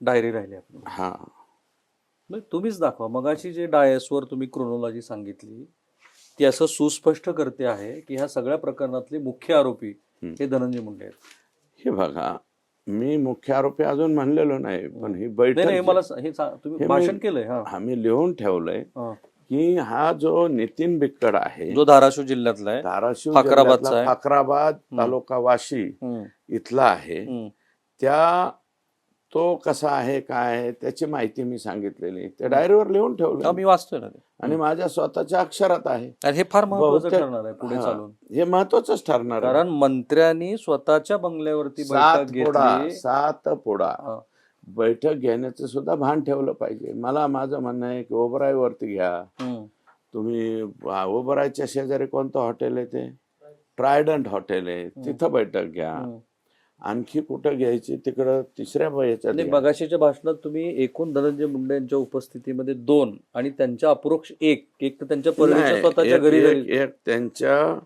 Diary राहिली आपली हा मग तुम्हीच दाखवा मगाशी जे डायसवर तुम्ही क्रोनॉलॉजी सांगितली ती असं सुस्पष्ट करते आहे की ह्या सगळ्या प्रकरणातले मुख्य आरोपी. हे धनंजय मुंडे आहेत हे बघा मी मुख्य आरोपी अजून म्हणलेलो नाही पण ही नाही बैठक नाही मला स- हे सा- तुम्ही हे मी- भाषण केलंय हा आम्ही लिहून ठेवलंय हा. की हा जो नितीन बिक्कड आहे जो धाराशिव जिल्ह्यातला आहे धाराशिव फाकराबादचा जिल्ह्यातला आहे. फाकराबाद हम्म. तालुका वाशी हम्म, इथला आहे हम्म, त्या तो कसा आहे काय आहे त्याची माहिती मी सांगितलेली. ते डायरीवर लिहून ठेवलं. मी वाचतोय ना ते. आणि माझ्या स्वतःच्या अक्षरात आहे. आणि हे फार महत्वाचं बहुतेक- ठरणार आहे पुढे हा. चालून. हे महत्वाचंच ठरणार आहे. कारण मंत्र्यांनी स्वतःच्या बंगल्यावरती सात बैठक घेतली सात पुडा हा. बैठक घेण्याचं सुद्धा भान ठेवलं पाहिजे. मला माझं म्हणणं आहे की ओबराईवरती घ्या. हम्म, तुम्ही आ, ओबरायच्या शेजारी कोणतं हॉटेल आहे ते? ट्रायडंट हॉटेल आहे. तिथं बैठक घ्या. हम्म. आणखी कुठं घ्यायची? तिकडं तिसऱ्या याच्यात घ्या. मगाशीच्या भाषणात तुम्ही एकूण धनंजय मुंडे यांच्या उपस्थितीमध्ये दोन आणि त्यांच्या अपरोक्ष एक एक तर त्यांच्या परळीच्या नाही, स्वतःच्या एक- घरी एक- झाली एक त्यांच्या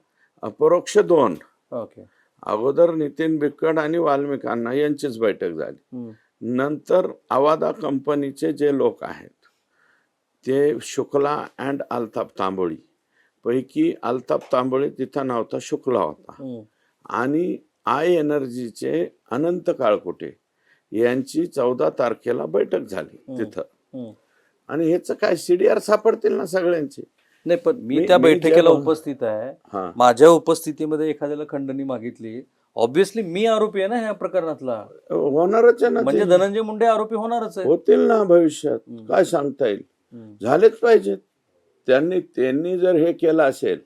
अपरोक्ष दोन. ओके. अगोदर नितीन बिक्कड आणि वाल्मिक अण्णा यांचीच बैठक झाली. हम्म, नंतर अवादा कंपनीचे जे लोक आहेत ते शुक्ला अँड अल्ताफ तांबोळी. पैकी अल्ताफ तांबोळी तिथं नव्हता शुक्ला होता. हम्म, आणि आय एनर्जीचे अनंत काळकुटे यांची चौदा तारखेला बैठक झाली. तिथं. आणि ह्याच काय सीडीआर सापडतील ना सगळ्यांचे नाही पण मी त्या बैठकीला उपस्थित आहे माझ्या उपस्थितीमध्ये एखाद्याला खंडणी मागितली ऑब्विसली मी आरोपी आहे ना ह्या प्रकरणातला होणारच आहे ना म्हणजे. धनंजय मुंडे आरोपी होणारच आहे होतील ना भविष्यात. काय सांगता येईल झालेच पाहिजेत त्यांनी त्यांनी जर हे केलं असेल.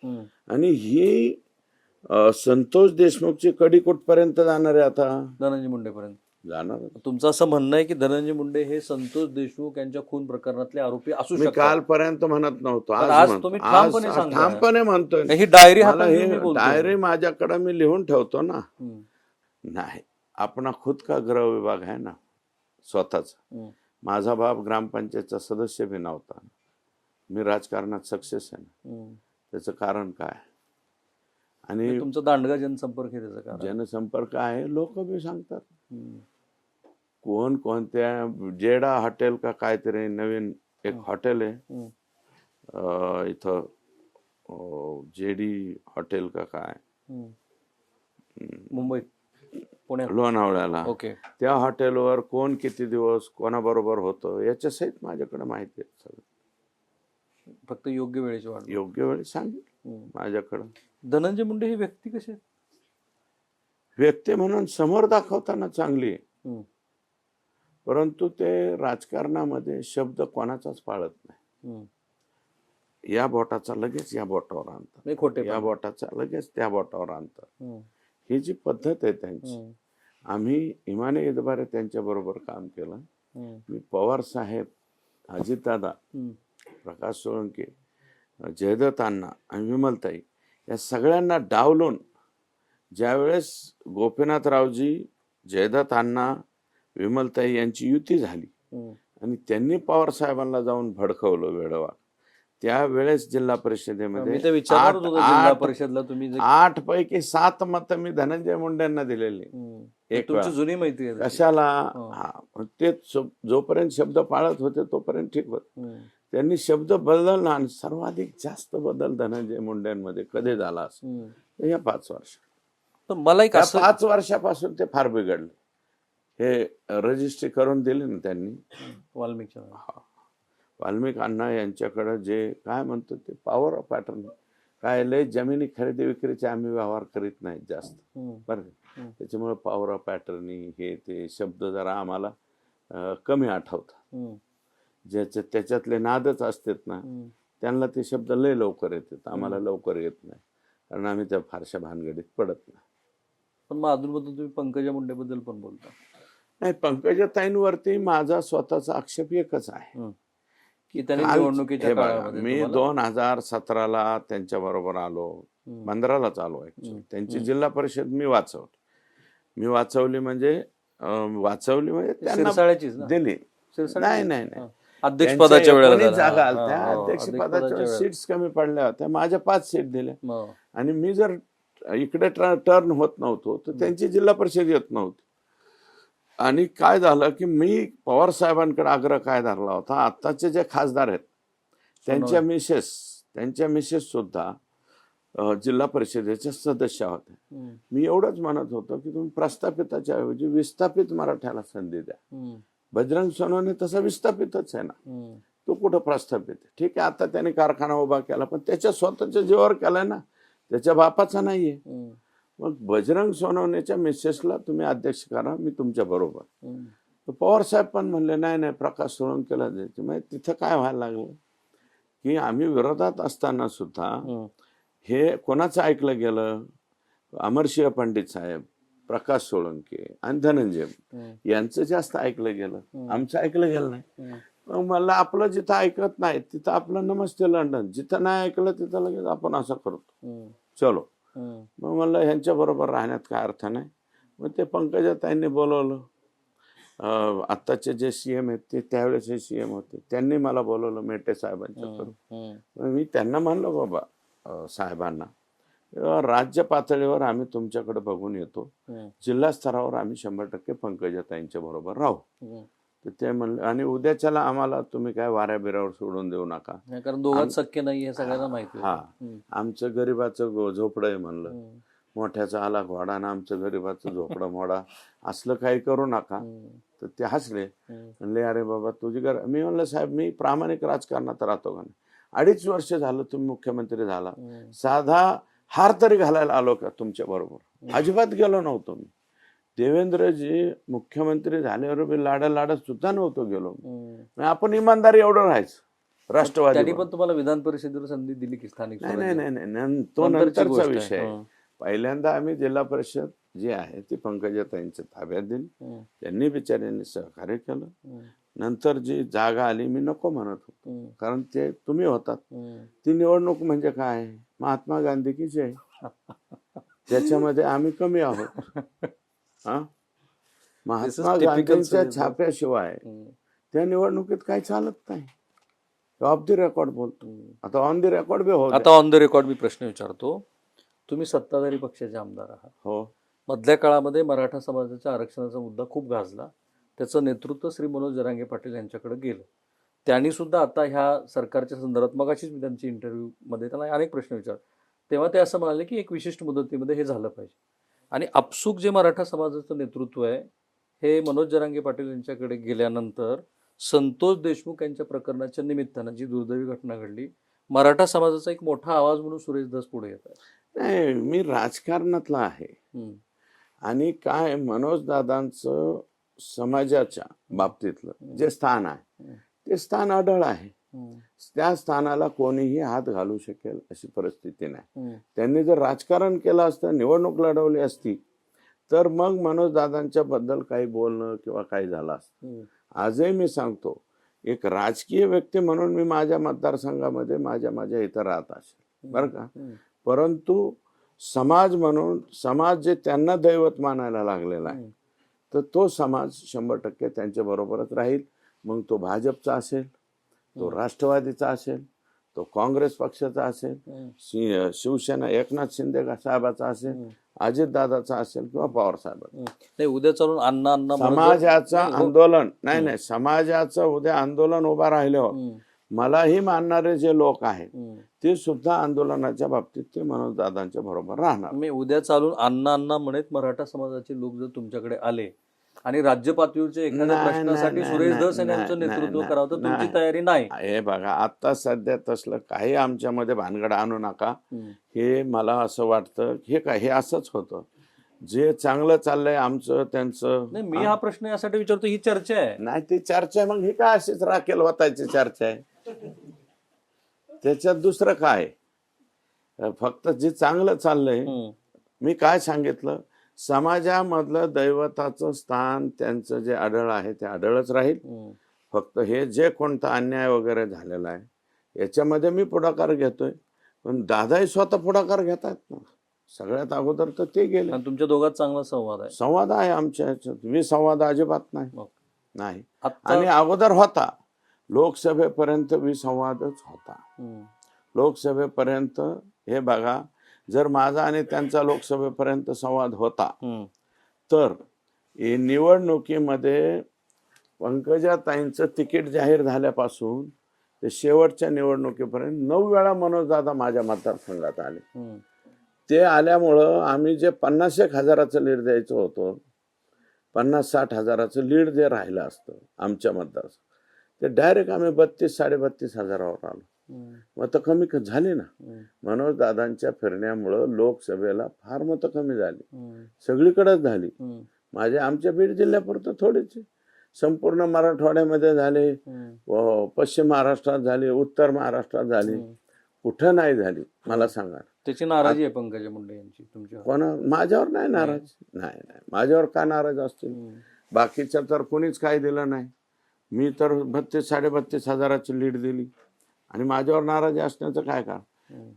आणि ही अ, संतोष देशमुखची कडी कुठपर्यंत जाणार आहे आता? धनंजय मुंडे पर्यंत जाणार तुमचं असं म्हणणं आहे की धनंजय मुंडे हे संतोष देशमुख यांच्या खून प्रकरणातले आरोपी असू मी शकतात. कालपर्यंत म्हणत नव्हतो. पण आज म्हणतो. तुम्ही ठामपणे आज सांगताय. ठामपणे म्हणतोय ही डायरी मला हातात घेऊन मी हे बोलतोय. डायरी माझ्याकडे मी लिहून ठेवतो ना. हम्म, नाही आपला खुद का गृह विभाग आहे ना? स्वतःच. हम्म. माझा बाप ग्रामपंचायतचा सदस्य बी नव्हता. मी राजकारणात सक्सेस आहे ना. हम्म. त्याचं कारण काय? आणि म्हणजे तुमचा दांडगा जनसंपर्क आहे त्याचं कारण. जनसंपर्क आहे लोक बी सांगतात. कोण कोणत्या जेडा हॉटेल का काहीतरी नवीन एक हॉटेल आहे. इथं जेडी हॉटेल का काय. मुंबईत पुण्यात. लोणावळ्याला ओके. त्या हॉटेलवर कोण किती दिवस कोणाबरोबर होतं याच्या सहित माझ्याकडे माहिती आहे सगळं. फक्त योग्य वेळेची वाट योग्य वेळी सांगेल. माझ्याकडं. धनंजय मुंडे ही व्यक्ती कशी आहे? व्यक्ती म्हणून समोर दाखवताना चांगली आहे. परंतु ते राजकारणामध्ये शब्द कोणाचाच पाळत नाही. या बोटाचा लगेच या बोटावर आणतात. नाही खोटे या बोटाचा लगेच त्या बोटावर आणतात. ही जी पद्धत आहे त्यांची आम्ही इमाने इदबारे त्यांच्या बरोबर काम केलं. मी पवार साहेब अजितदादा. प्रकाश सोळंके जयदत्त अण्णा आणि विमलताई या सगळ्यांना डावलून ज्यावेळेस गोपीनाथरावजी जयदत्त अण्णा विमलताई यांची युती झाली. आणि त्यांनी पवार साहेबांना जाऊन भडकवलं वेळवा त्यावेळेस जिल्हा परिषदेमध्ये परिषदला तुम्ही आठ पैकी सात मत मी धनंजय मुंडेंना दिलेली. एक. जुनी तशी. कशाला हो. ते जोपर्यंत शब्द पाळत होते तोपर्यंत ठीक होत. त्यांनी शब्द बदलला आणि सर्वाधिक जास्त बदल धनंजय मुंडेंमध्ये कधी झाला. तर या पाच वर्ष मला एक असं पाच वर्षापासून ते फार बिघडले हे रजिस्ट्री करून दिली ना त्यांनी वाल्मिकच्या हा. वाल्मिक अण्णा यांच्याकडे जे काय म्हणतो ते पॉवर ऑफ पॅटर्न काय लय जमिनी खरेदी विक्रीचे आम्ही व्यवहार करीत नाहीत जास्त. बरं. त्याच्यामुळे पॉवर ऑफ पॅटर्नी हे ते शब्द जरा आम्हाला कमी आठवतात. ज्याच्या त्याच्यातले नादच असतात ना. त्यांना ते शब्द लय लवकर येतात आम्हाला लवकर येत नाही कारण आम्ही त्या फारशा भानगडीत पडत नाही पण मग अधूनमधून तुम्ही पंकजा मुंडे बद्दल पण बोलता नाही पंकजाताईंवरती माझा स्वतःचा आक्षेप एकच आहे. की त्यांनी मी दोन हजार सतराला त्यांच्या बरोबर आलो. पंधरालाच आलो ऍक्च्युली. त्यांची. जिल्हा परिषद मी वाचवली मी वाचवली म्हणजे वाचवली म्हणजे दिली? नाही नाही नाही. अध्यक्षपदाच्या वेळेला. जागा आल्या अध्यक्षपदाच्या. सीट्स कमी पडल्या होत्या. माझ्या पाच सीट दिल्या. आणि मी जर इकडे टर्न होत नव्हतो तर त्यांची जिल्हा परिषद येत नव्हती. आणि काय झालं की मी पवार साहेबांकडे आग्रह काय धरला होता? आत्ताचे जे खासदार आहेत त्यांच्या. मिसेस त्यांच्या मिसेस सुद्धा जिल्हा परिषदेच्या सदस्य होत्या मी. एवढंच म्हणत होतो की तुम्ही प्रस्थापिताच्या ऐवजी विस्थापित मराठ्याला संधी द्या. बजरंग सोनवणे तसं विस्थापितच आहे ना. तो कुठं प्रस्थापित आहे? ठीक आहे आता त्याने कारखाना उभा केला पण त्याच्या स्वतःच्या जीवावर केलाय ना. त्याच्या बापाचा नाहीये. मग बजरंग सोनवणेच्या मिसेसला तुम्ही अध्यक्ष करा मी तुमच्या बरोबर. तर पवार साहेब पण म्हणले नाही नाही प्रकाश सोळंकेला द्यायचे. मग तिथं काय व्हायला लागलं? की आम्ही विरोधात असताना सुद्धा हे कोणाचं ऐकलं गेलं? अमरसिंह पंडित साहेब. प्रकाश सोळंके आणि धनंजय यांचं जास्त ऐकलं गेलं. आमचं ऐकलं गेलं नाही. मला आपलं जिथं ऐकत नाही तिथं आपलं नमस्ते लंडन. जिथं नाही ऐकलं तिथं लगेच आपण असं करतो. चलो. मग म्हणलं ह्यांच्या बरोबर राहण्यात काय अर्थ नाही. मग ते पंकजाताईंनी बोलवलं. आत्ताचे जे सी एम आहेत ते त्यावेळेस सी एम होते. त्यांनी मला बोलवलं मेटे मग मी त्यांना म्हणलो बाबा साहेबांना राज्य पातळीवर आम्ही तुमच्याकडे बघून येतो. जिल्हा स्तरावर आम्ही शंभर टक्के पंकजाताईंच्या बरोबर राहू. तर ते म्हणले आणि उद्याच्याला आम्हाला तुम्ही काय वाऱ्या बिरावर सोडून देऊ नका. कारण दोघात शक्य नाही हे सगळ्यांना माहिती हा. आमचं गरीबाचं झोपडं आहे म्हणलं. मोठ्याचा आला घोडा ना आमचं गरीबाचं झोपडं मोडा. असलं काही करू नका. तर ते हसले. म्हणले अरे बाबा तुझी घर मी म्हणलं साहेब मी प्रामाणिक राजकारणात राहतो का नाही? अडीच वर्ष झालं तुम्ही मुख्यमंत्री झाला. साधा हार तरी घालायला आलो का तुमच्या बरोबर? अजिबात गेलो नव्हतो मी. देवेंद्रजी मुख्यमंत्री झाल्यावर मी लाडा लाडत सुद्धा नव्हतो गेलो. आपण इमानदारी एवढं राहायचं. राष्ट्रवादी पण तुम्हाला विधान परिषदेवर संधी दिली की स्थानिक नाही नाही? नाही तो नंतरची. विषय पहिल्यांदा आम्ही जिल्हा परिषद जी आहे ती पंकजाताईंच्या ताब्यात दिली. त्यांनी बिचाऱ्यांनी सहकार्य केलं. नंतर जी जागा आली मी नको म्हणत होतो. कारण ते तुम्ही होतात. ती निवडणूक म्हणजे काय? महात्मा गांधी की जय त्याच्यामध्ये आम्ही कमी आहोत. हा? महात्मा गांधींच्या. छाप्याशिवाय त्या निवडणुकीत काही चालत नाही. ऑफ द रेकॉर्ड बोलतो. आता ऑन द रेकॉर्ड बी हो आता ऑन द रेकॉर्ड मी प्रश्न विचारतो. तुम्ही सत्ताधारी पक्षाचे आमदार आहात. हो. मधल्या काळामध्ये मराठा समाजाच्या आरक्षणाचा मुद्दा खूप गाजला. त्याचं नेतृत्व श्री मनोज जरांगे पाटील यांच्याकडे गेलं. त्यांनी सुद्धा आता ह्या सरकारच्या संदर्भात मगाशीच मी त्यांची इंटरव्ह्यू मध्ये त्यांना अनेक प्रश्न विचार तेव्हा ते असं म्हणाले की एक विशिष्ट मुदतीमध्ये हे झालं पाहिजे. आणि आपसूक जे मराठा समाजाचं नेतृत्व आहे हे मनोज जरांगे पाटील यांच्याकडे गेल्यानंतर संतोष देशमुख यांच्या प्रकरणाच्या निमित्तानं जी दुर्दैवी घटना घडली मराठा समाजाचा एक मोठा आवाज म्हणून सुरेश दास पुढे येत आहे नाही मी राजकारणातला आहे. आणि काय मनोज दादांचं समाजाच्या बाबतीतलं जे स्थान आहे. ते स्थान अढळ आहे त्या स्थानाला कोणीही हात घालू शकेल अशी परिस्थिती नाही त्यांनी जर राजकारण केलं असतं निवडणूक लढवली असती तर मग मनोज दादांच्या बद्दल काही बोलणं किंवा काही झालं असतं. आजही मी सांगतो एक राजकीय व्यक्ती म्हणून मी माझ्या मतदारसंघामध्ये माझ्या माझ्या इथं राहत असेल बरं का. परंतु समाज म्हणून समाज जे त्यांना दैवत मानायला लागलेला आहे. तर तो समाज शंभर टक्के त्यांच्या बरोबरच राहील. मग तो भाजपचा असेल तो. राष्ट्रवादीचा असेल तो काँग्रेस पक्षाचा असेल शिवसेना एकनाथ शिंदे साहेबाचा असेल. अजितदादाचा असेल किंवा पवार साहेबाचा. नाही उद्या चालून अण्णा अण्णा समाजाचं हो. आंदोलन नाही नाही समाजाचं उद्या आंदोलन उभा राहिले. हो हम्म, मलाही मानणारे जे लोक आहेत. ते सुद्धा आंदोलनाच्या बाबतीत ते मनोज दादांच्या बरोबर राहणार. मी उद्या चालून अण्णा अण्णा म्हणत मराठा समाजाचे लोक जर तुमच्याकडे आले आणि राज्य पातळीवरच्या एखाद्या प्रश्नासाठी सुरेश धस नाही, नेतृत्व करावं तर तुमची. तयारी नाही. हे बघा आता सध्या तसलं काही आमच्यामध्ये भानगड आणू नका. हे मला असं वाटतं हे काय हे असंच होतं. जे चांगलं चाललंय आमचं त्यांचं. नाही मी हा. प्रश्न यासाठी विचारतो ही चर्चा आहे. नाही ती चर्चा आहे, मग ही काय अशीच राखेल होतायची चर्चा आहे? त्याच्यात दुसरं काय? फक्त जे चांगलं चाललंय मी काय सांगितलं? समाजामधलं दैवताचं स्थान त्यांचं जे आढळ आहे ते आढळच राहील. फक्त हे जे कोणता अन्याय वगैरे झालेला आहे याच्यामध्ये मी पुढाकार घेतोय. पण दादाही स्वतः पुढाकार घेतात ना. सगळ्यात अगोदर तर ते गेले. तुमच्या दोघात चांगला संवाद आहे. संवाद आहे आमच्या ह्याच्यात. विसंवाद अजिबात नाही. नाही. आणि अगोदर होता. लोकसभेपर्यंत विसंवादच होता. लोकसभेपर्यंत हे बघा जर माझा आणि त्यांचा लोकसभेपर्यंत संवाद होता तर निवडणुकीमध्ये पंकजाताईंचं तिकीट जाहीर झाल्यापासून ते शेवटच्या निवडणुकीपर्यंत नऊ वेळा मनोजदादा माझ्या मतदारसंघात आले. ते आल्यामुळं आम्ही जे पन्नास एक हजाराचं लीड द्यायचं होतं पन्नास साठ हजाराचं लीड जे राहिलं असतं आमच्या मतदार ते डायरेक्ट आम्ही बत्तीस साडेबत्तीस हजारावर आलो. हम्म. मतं कमी झाली ना. मनोज दादांच्या फिरण्यामुळं लोकसभेला फार मतं कमी झाली. सगळीकडेच झाली. माझे आमच्या बीड जिल्ह्यापुरतं थोडीच. संपूर्ण मराठवाड्यामध्ये झाले. पश्चिम महाराष्ट्रात झाले उत्तर महाराष्ट्रात झाली. कुठं नाही झाली मला सांगा. त्याची नाराजी आहे पंकजा मुंडे यांची तुमच्या कोणा? माझ्यावर नाही नाराज. नाही. नाही माझ्यावर का नाराज असतील? बाकीच्या तर कोणीच काही दिलं नाही. मी तर बत्तीस साडेबत्तीस हजाराची लीड दिली. आणि माझ्यावर नाराजी असण्याचं काय कारण?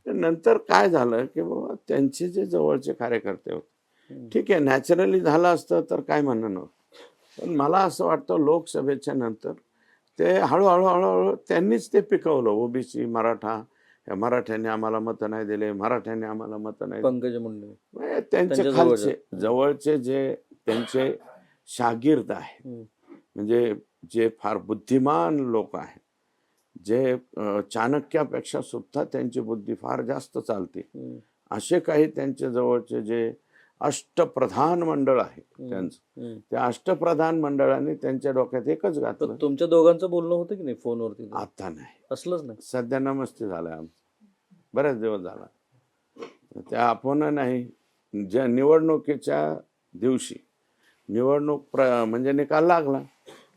तर नंतर काय झालं की बाबा त्यांचे जे जवळचे कार्यकर्ते होते. ठीक आहे नॅचरली झालं असतं तर काय म्हणणं नव्हतं. पण मला असं वाटतं लोकसभेच्या नंतर ते हळूहळू हळूहळू त्यांनीच ते पिकवलं. ओबीसी मराठा या मराठ्यांनी आम्हाला मतं नाही दिले मराठ्यांनी आम्हाला मतं नाही. पंकजा मुंडे. त्यांचे खालचे जवळचे. जे त्यांचे शागिर्द आहेत. म्हणजे जे फार बुद्धिमान लोक आहेत जे चाणक्यापेक्षा सुद्धा त्यांची बुद्धी फार जास्त चालते. असे काही त्यांचे जवळचे जे अष्टप्रधान मंडळ आहे. त्यांचं. त्या अष्टप्रधान मंडळांनी त्यांच्या डोक्यात एकच घातलं. तुमच्या दोघांचं बोलणं होतं की नाही फोनवरती? आता नाही. असलंच नाही. सध्या नमस्ते झालाय आमचं. बरेच दिवस झाला. त्या आपण नाही. ज्या निवडणुकीच्या दिवशी निवडणूक प्र म्हणजे निकाल लागला.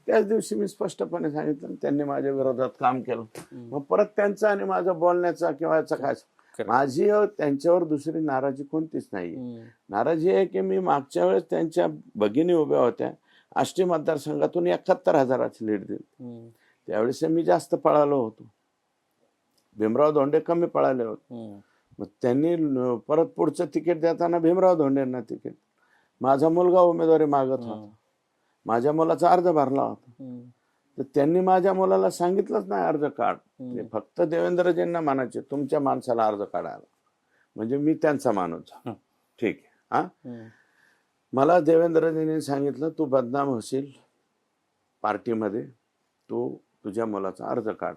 त्याच दिवशी मी स्पष्टपणे सांगितलं त्यांनी माझ्या विरोधात काम केलं मग परत त्यांचं आणि माझं बोलण्याचा किंवा याचा काय. माझी त्यांच्यावर दुसरी नाराजी कोणतीच नाही. नाराजी आहे की मी मागच्या वेळेस त्यांच्या भगिनी उभ्या होत्या आष्टी मतदारसंघातून एकाहत्तर हजाराची लीड दिली. त्यावेळेस मी जास्त पळालो होतो भीमराव धोंडे कमी पळाले होते. मग त्यांनी परत पुढचं तिकीट देताना भीमराव धोंडेंना तिकीट माझा मुलगा उमेदवारी मागत होता. माझ्या मुलाचा अर्ज भरला होता. तर त्यांनी माझ्या मुलाला सांगितलंच नाही अर्ज काढ. फक्त देवेंद्रजींना म्हणायचे तुमच्या माणसाला अर्ज काढायला. म्हणजे मी त्यांचा माणूस. ठीक आहे. हा. मला देवेंद्रजींनी सांगितलं तू बदनाम होशील पार्टीमध्ये. तू तुझ्या मुलाचा अर्ज काढ.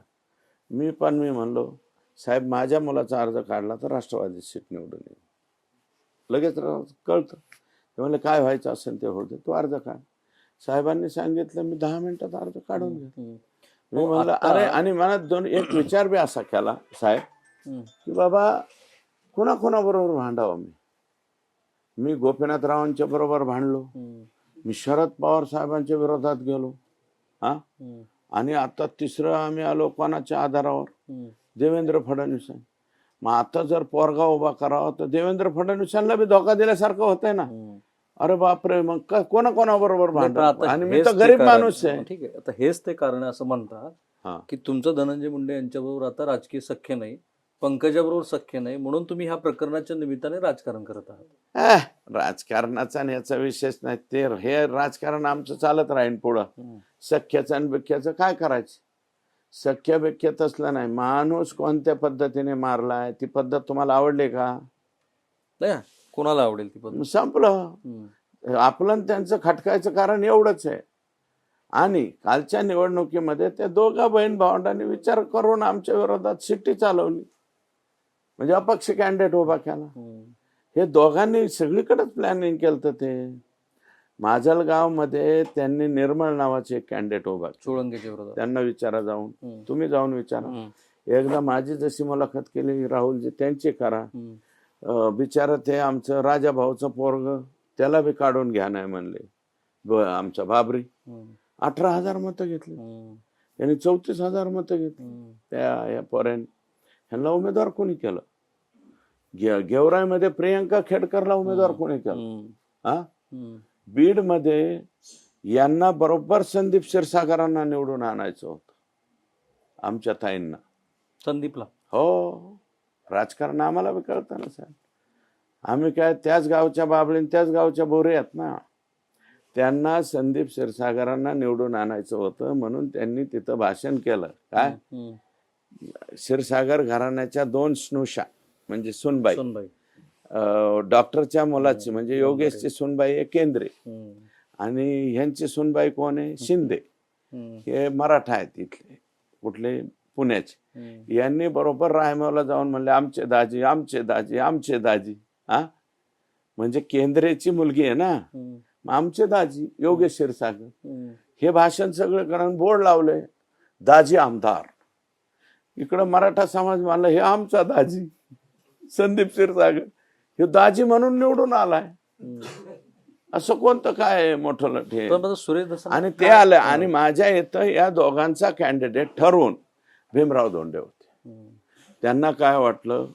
मी पण मी म्हणलो साहेब माझ्या मुलाचा अर्ज काढला तर राष्ट्रवादी सीट निवडून येईल. लगेच कळतं. ते म्हणले काय व्हायचं असेल ते होते तू अर्ज काढ. साहेबांनी सांगितलं मी दहा मिनिटात अर्ज काढून घे हम्म. मी हो, म्हणलं अरे आणि मनात दोन एक विचार बी असा केला साहेब. की बाबा कुणाकुणाबरोबर भांडावं मी मी गोपीनाथरावांच्या बरोबर भांडलो. मी शरद पवार साहेबांच्या विरोधात गेलो हा. आणि आता तिसरं आम्ही आलो कोणाच्या आधारावर. देवेंद्र फडणवीस मग आता जर पोरगा उभा करावा तर देवेंद्र फडणवीसांना बी धोका दिल्यासारखं होतंय ना. अरे बापरे मग का कोणा कोणाबरोबर नाही, पण भांडण? आता आणि मी हेच तर ते गरीब कारण- माणूस आहे. ठीक आहे आता हेच ते कारण आहे असं म्हणतात हा. की तुमचं धनंजय मुंडे यांच्याबरोबर आता राजकीय सख्य नाही पंकजाबरोबर सख्य नाही म्हणून तुम्ही ह्या प्रकरणाच्या निमित्ताने राजकारण करत आहात. अह, राजकारणाचा आणि याचा विशेष नाही ते हे राजकारण आमचं चालत राहील पुढं. हम्म. सख्याचं आणि बिख्याचं काय करायचं? सख्य बिख्यात असलं नाही माणूस कोणत्या पद्धतीने मारलाय ती पद्धत तुम्हाला आवडली का? नाही कोणाला आवडेल ती पद्धत संपलं. आपलं आणि त्यांचं खटकायचं कारण एवढंच आहे. आणि कालच्या निवडणुकीमध्ये त्या दोघा बहीण भावंडांनी विचार करून आमच्या विरोधात शिट्टी चालवली. म्हणजे अपक्ष कॅन्डिडेट उभा केला. हे दोघांनी सगळीकडेच प्लॅनिंग केलं ते. माजलगावमध्ये त्यांनी निर्मळ नावाचे एक कॅन्डिडेट उभा विरोधात. त्यांना विचारा जाऊन. तुम्ही जाऊन विचारा. एकदा माझी जशी मुलाखत केली राहुलजी त्यांची करा. बिचारा ते आमचं राजा भाऊचं पोरग त्याला बी काढून घ्या नाही म्हणले. आमचा बाबरी. अठरा हजार मतं घेतली. हम्म. यांनी चौतीस हजार मतं घेतली. त्या या पोऱ्याने. ह्यांना उमेदवार कोणी केलं? गे गेवराईमध्ये प्रियंका खेडकरला उमेदवार कोणी केलं. हा हम्म. बीडमध्ये यांना बरोबर संदीप क्षीरसागरांना निवडून आणायचं होतं. आमच्या ताईंना. संदीपला. हो. राजकारण आम्हाला बी कळतं ना साहेब. आम्ही काय त्याच गावच्या बाबळीन त्याच गावच्या बोरे आहेत ना. त्यांना संदीप क्षीरसागरांना निवडून आणायचं होतं म्हणून त्यांनी तिथं भाषण केलं. काय. क्षीरसागर घराण्याच्या दोन स्नुषा म्हणजे सुनबाई. डॉक्टरच्या मुलाची म्हणजे योगेशची सुनबाई. आहे केंद्रे. आणि ह्यांची सुनबाई कोण आहे? शिंदे. हे मराठा आहेत इथले. कुठले? पुण्याचे. यांनी बरोबर रायमावला जाऊन म्हणले आमचे दाजी आमचे दाजी आमचे दाजी. हा? म्हणजे केंद्रेची मुलगी आहे ना? आमचे दाजी योगेश क्षीरसागर. हे भाषण सगळं करून बोर्ड लावले दाजी आमदार. इकडं मराठा समाज मानला हे आमचा दाजी संदीप क्षीरसागर हे दाजी म्हणून निवडून आलाय. असं कोणतं काय मोठं लठे आणि ते आलं आणि माझ्या इथं या दोघांचा कॅन्डिडेट ठरवून भीमराव धोंडे होते. त्यांना काय वाटलं?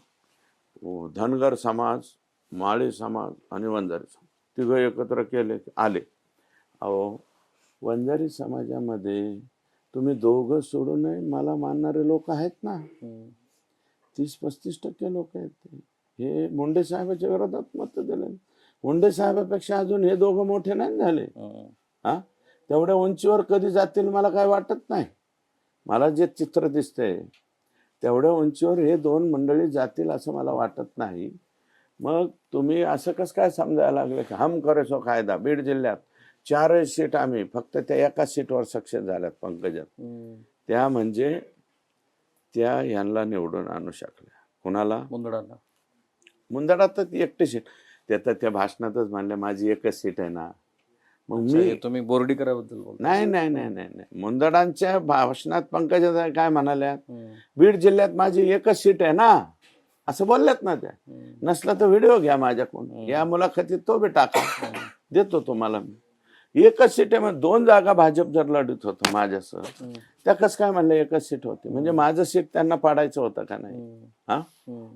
धनगर समाज माळी समाज आणि वंजारी समाज. तिघं एकत्र केले आले. अहो वंजारी समाजामध्ये तुम्ही दोघं सोडून नये मला मानणारे लोक आहेत ना. तीस पस्तीस टक्के लोक आहेत ते. हे मुंडे साहेबाच्या विरोधात मत दिले. मुंडे साहेबापेक्षा अजून हे दोघं मोठे नाही झाले. हा? तेवढ्या उंचीवर कधी जातील मला काय वाटत नाही. मला जे चित्र दिसतंय तेवढ्या उंचीवर हे दोन मंडळी जातील असं मला वाटत नाही. मग तुम्ही असं कसं काय समजायला लागले की हम करे सो कायदा? बीड जिल्ह्यात चारही सीट आम्ही फक्त त्या एका सीटवर सक्सेस झाल्यात पंकजात. हम्म. त्या म्हणजे त्या यांना निवडून आणू शकल्या. कुणाला? मुंदडांना मुंदडात तर ती एकटी सीट. त्या तर त्या भाषणातच म्हणल्या माझी एकच सीट आहे ना. मग मी तुम्ही बोर्डीकराबद्दल बोलता. नाही नाही नाही नाही नाही. मुंदडांच्या भाषणात पंकजा काय म्हणाल्या? बीड जिल्ह्यात माझी एकच सीट आहे ना? असं बोलल्यात ना त्या. नसला तर व्हिडिओ घ्या माझ्याकडून. या मुलाखतीत तो बी टाका. देतो तुम्हाला मी. एकच सीट आहे मग दोन जागा भाजप जर लढत होतं माझ्यासह त्या कसं काय म्हणलं एकच सीट होती? म्हणजे माझं सीट त्यांना पाडायचं होतं का नाही? हा?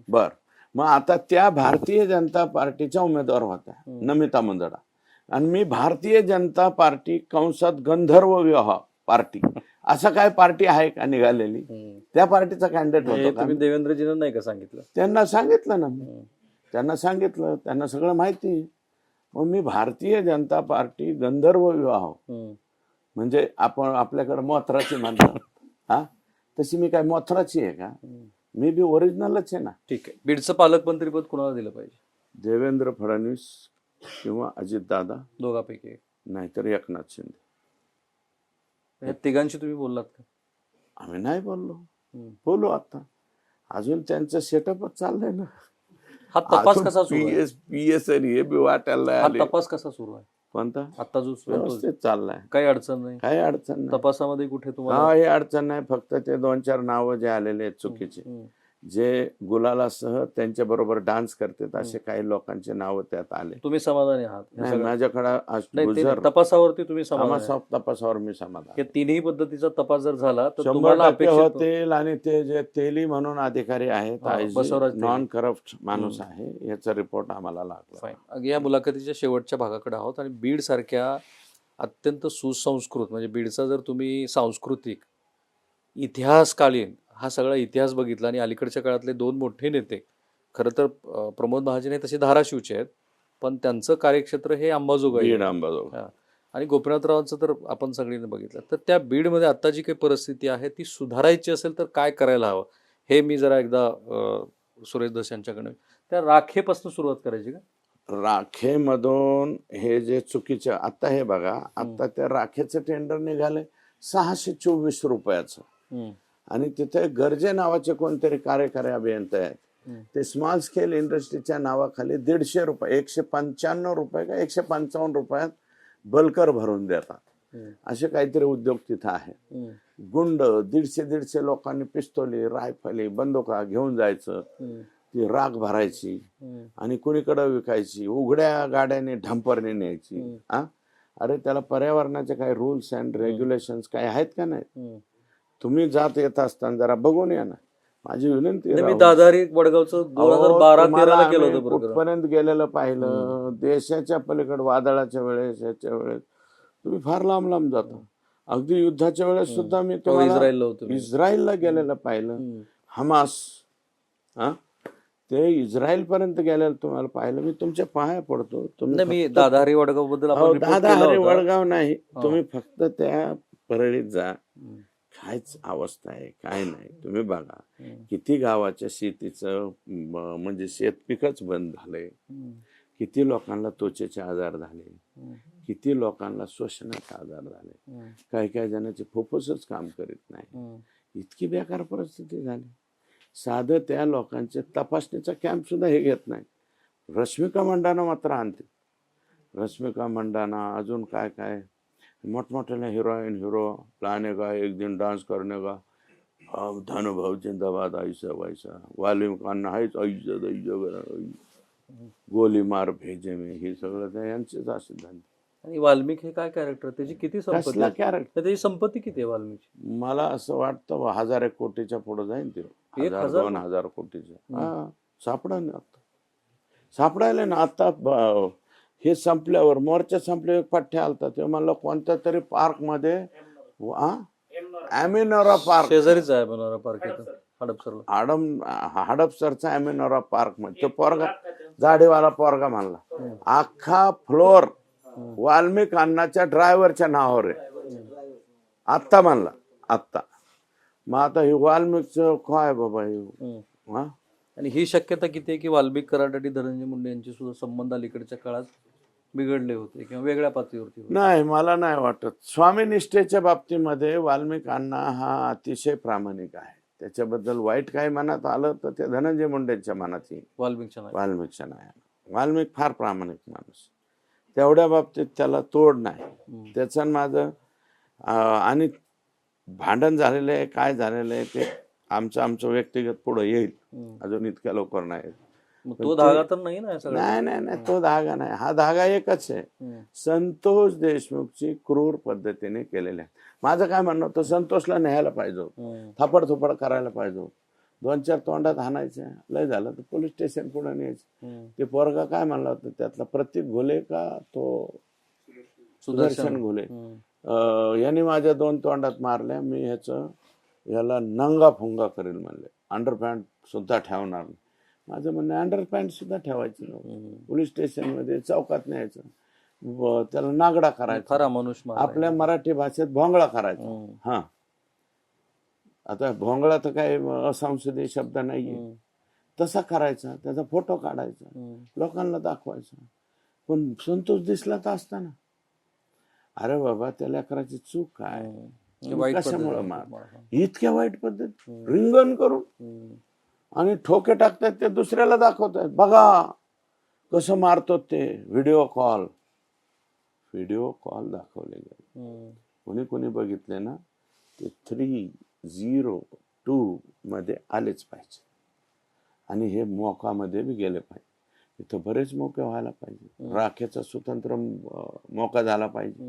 बर. मग आता त्या भारतीय जनता पार्टीच्या उमेदवार होत्या नमिता मुंदडा आणि मी भारतीय जनता पार्टी कंसात गंधर्व विवाह पार्टी. असं काय पार्टी आहे का निघालेली. त्या पार्टीचा कॅन्डिडेट हे होतो देवेंद्रजीनं नाही का सांगितलं? त्यांना सांगितलं ना मी. त्यांना सांगितलं. त्यांना सगळं माहिती. मग मी भारतीय जनता पार्टी गंधर्व विवाह. म्हणजे आपण आपल्याकडे मोथराची म्हणतात. हा? तशी मी काय मोथराची आहे का. मी बी ओरिजिनलच आहे ना. ठीक आहे. बीडचं पालकमंत्रीपद कुणाला दिलं पाहिजे? देवेंद्र फडणवीस किंवा अजितदादा दोघापैकी एक. नाहीतर एकनाथ शिंदे. या तिघांशी तुम्ही बोललात का? आम्ही नाही बोललो. हम्म. बोलू आता. अजून त्यांचं सेटअपच चाललंय ना. हा तपास कसा सुरू आहे? पीएस पीएस आणि हे बी वाटायला हा आले तपास कसा सुरू आहे? कोणता? आता जो सुरू आहे तो- व्यवस्थित चाललाय. काही अडचण नाही. काही अडचण नाही. तपासामध्ये कुठे तुम्हाला हा हे अडचण नाही. फक्त ते दोन चार नावं जे आलेले आहेत चुकीचे. हम्म, जे गुलालासह त्यांच्या बरोबर डान्स करतात असे काही लोकांचे नावं त्यात आले. तुम्ही समाधानी आहात. माझ्याकडे तपासावरती तुम्ही तपासावर मी समाधान तिन्ही पद्धतीचा तपास जर झाला तर तुम्हाला होतील आणि ते जे तेली म्हणून अधिकारी आहेत तेली. नॉन करप्ट माणूस आहे याचा रिपोर्ट आम्हाला लागला. या मुलाखतीच्या शेवटच्या भागाकडे आहोत आणि बीड सारख्या अत्यंत सुसंस्कृत म्हणजे बीडचा जर तुम्ही सांस्कृतिक इतिहासकालीन हा सगळा इतिहास बघितला आणि अलीकडच्या काळातले दोन मोठे नेते खरं तर प्रमोद महाजन हे तसे धाराशिवचे आहेत पण त्यांचं कार्यक्षेत्र हे अंबाजोगाई. अंबाजोगाई हा. आणि गोपीनाथरावांचं तर आपण सगळीने बघितलं तर त्या बीडमध्ये आता जी काही परिस्थिती आहे ती सुधारायची असेल तर काय करायला हवं हे मी जरा एकदा सुरेश दस यांच्याकडे त्या राखेपासून सुरुवात करायची का राखेमधून हे जे चुकीचे आता हे बघा आता त्या राखेचं टेंडर निघालंय सहाशे चोवीस रुपयाचं. आणि तिथे गरजे नावाचे कोणतरी कार्यकारी अभियंता आहेत. ते स्मॉल स्केल इंडस्ट्रीच्या नावाखाली दीडशे रुपये एकशे पंच्याण्णव रुपये का एकशे पंचावन्न रुपयात बल्कर भरून देतात. असे काहीतरी उद्योग तिथं आहे. गुंड दीडशे दीडशे लोकांनी पिस्तोली रायफली बंदुका घेऊन जायचं. ती राग भरायची. आणि कुणीकडे विकायची उघड्या गाड्याने ढंपरने न्यायची. हा अरे त्याला पर्यावरणाचे काही रूल्स अँड रेग्युलेशन्स काही आहेत का नाही. तुम्ही जात येत असताना जरा बघून या ना. माझी विनंती आहे मी राहुल. दादारी वडगावचं दोन हजार बारा तुम्हाला तेराला केलं आम्ही होतं प्रकरण. कुठपर्यंत गेलेलं पाहिलं? देशाच्या पलीकडे वादळाच्या वेळेस याच्या वेळेस. तुम्ही फार लांब लांब जाता. अगदी युद्धाच्या वेळेस सुद्धा मी तेव्हा तुम्हाला इस्रायलला होतो मी. इस्रायलला गेलेलं पाहिलं. हम्म. हमास. हा? ते इस्रायल पर्यंत गेलेलं तुम्हाला पाहिलं. मी तुमच्या पाया पडतो. तुम्ही नाही मी फक्त- दादारी वडगावबद्दल अहो, आपण report दादा केला हरी होता. वडगाव नाही. तुम्ही फक्त त्या परळीत जा. हम्म. कायच अवस्था आहे काय नाही तुम्ही बघा. किती गावाच्या शेतीचं म्हणजे शेत पिकच बंद झालंय. किती लोकांना त्वचेचे आजार झाले. किती लोकांना श्वसनाचे आजार झाले. काही काही जणांचे फुफ्फुसच काम करीत नाही. इतकी बेकार परिस्थिती झाली साधं त्या लोकांचे तपासणीचा कॅम्प सुद्धा हे घेत नाही रश्मिका मंडाना मात्र आणते रश्मिका मंडाना अजून काय काय मोठमोठ्याने हिरोईन हिरो लाने का एक दिन डान्स करने का धनुभाऊ जिंदाबाद ऐसा वैसा वालिम खान आहेच ऐसा दैजा गोली मार भेजे में हे सगळं यांचेच असे धंदे. आणि वाल्मिक हे काय कॅरेक्टर त्याची किती संपत्ती? कॅरेक्टर त्याची संपत्ती किती आहे वाल्मिकची? मला असं वाटतं हजार एक कोटीच्या पुढे जाईल ते? दोन हजार कोटीच्या. सापडा ना आता. सापडायला ना आता हे संपल्यावर मोर्चा संपल्यावर एक पठ्ठे आलता. ते म्हणलं कोणत्या तरी पार्कमध्ये अॅमिनोरा पार्क. शेजारीच आहे बनवरा पार्क इथं हडपसरला. आडम हडपसरचा अॅमिनोरा पार्कमध्ये तो पोरगा जाडीवाला पोरगा म्हणला. अख्खा फ्लोर वाल्मिक अण्णाच्या ड्रायव्हरच्या नावावर आहे. आत्ता म्हणला आत्ता. मग आता हे वाल्मिकचं काय बाबा हे. हा? आणि ही शक्यता किती आहे की वाल्मिक कराडाटी धनंजय मुंडे यांचे सुद्धा संबंध अलीकडच्या काळात बिघडले होते किंवा वेगळ्या पातळीवरती होते. नाही मला नाही वाटत. स्वामी निष्ठेच्या बाबतीमध्ये वाल्मिक अण्णा हा अतिशय प्रामाणिक आहे. त्याच्याबद्दल वाईट काही मनात आलं तर ते धनंजय मुंडेंच्या मनात येईल वाल्मिकच्या नाही. वाल्मिकच्या नाही. वाल्मिक फार प्रामाणिक माणूस. तेवढ्या बाबतीत त्याला तोड नाही. हम्म. त्याचं आणि माझं अं, आणि भांडण झालेलं आहे काय झालेलं आहे ते आमचं आमचं व्यक्तिगत पुढे येईल. हम्म. अजून इतक्या लवकर नाही मग तो धागा तर नाही ना नाही नाही नाही तो धागा नाही. हा धागा एकच आहे. संतोष देशमुखची क्रूर पद्धतीने केलेले आहे. माझं काय म्हणणं होतं संतोषला न्यायला पाहिजे. थापड थोपड करायला पाहिजे. दोन चार तोंडात हाणायचं. लय झालं तर पोलीस स्टेशन पुढे न्यायचं. ते पोरगा काय म्हणला होता त्यातला प्रतीक घोले का तो सुदर्शन घोले? यांनी माझ्या दोन तोंडात मारल्या. मी ह्याचं याला नंगा फुंगा करेल म्हणले. अंडरपॅन्ट सुद्धा ठेवणार नाही. माझं म्हणणं अंडरपॅन्ट सुद्धा ठेवायची नव्हती. पोलीस स्टेशनमध्ये चौकात न्यायचं व त्याला नागडा करायचा मार आहे. आपल्या मराठी भाषेत भोंगळा करायचा हम्म. हा आता भोंगळा तर काही असंसदीय शब्द नाहीये हम्म. तसा करायचा त्याचा फोटो काढायचा हम्म. लोकांना दाखवायचा पण संतोष दिसला तर असताना अरे बाबा त्या लेकराची चूक काय हम्म. वाईट कशामुळं मार? इतक्या वाईट पद्धत. रिंगण करून हम्म. आणि ठोके टाकतात ते दुसऱ्याला दाखवतात. बघा कसं मारतो ते. व्हिडिओ कॉल व्हिडिओ कॉल दाखवले गेले. कोणी कोणी बघितले ना ते थ्री झिरो टू मध्ये आलेच पाहिजे. आणि हे मोकामध्ये बी गेले पाहिजे. इथं बरेच मोके व्हायला पाहिजे. राखेचा स्वतंत्र मोका झाला पाहिजे.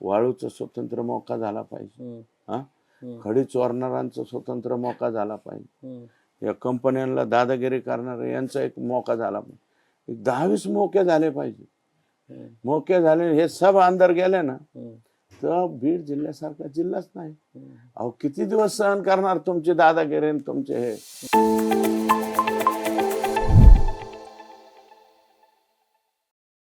वाळूचा स्वतंत्र मोका झाला पाहिजे. हा. खडी चोरणारांचा स्वतंत्र मोका झाला पाहिजे. या कंपन्यांना दादागिरी करणारे यांचा एक मोका झाला एक दहावीस मोके झाले पाहिजे. मोके झाले हे सब अंदर गेले ना. तर बीड जिल्ह्यासारखा जिल्हाच नाही हम्म. अहो किती दिवस सहन करणार तुमची दादागिरी तुमचे हे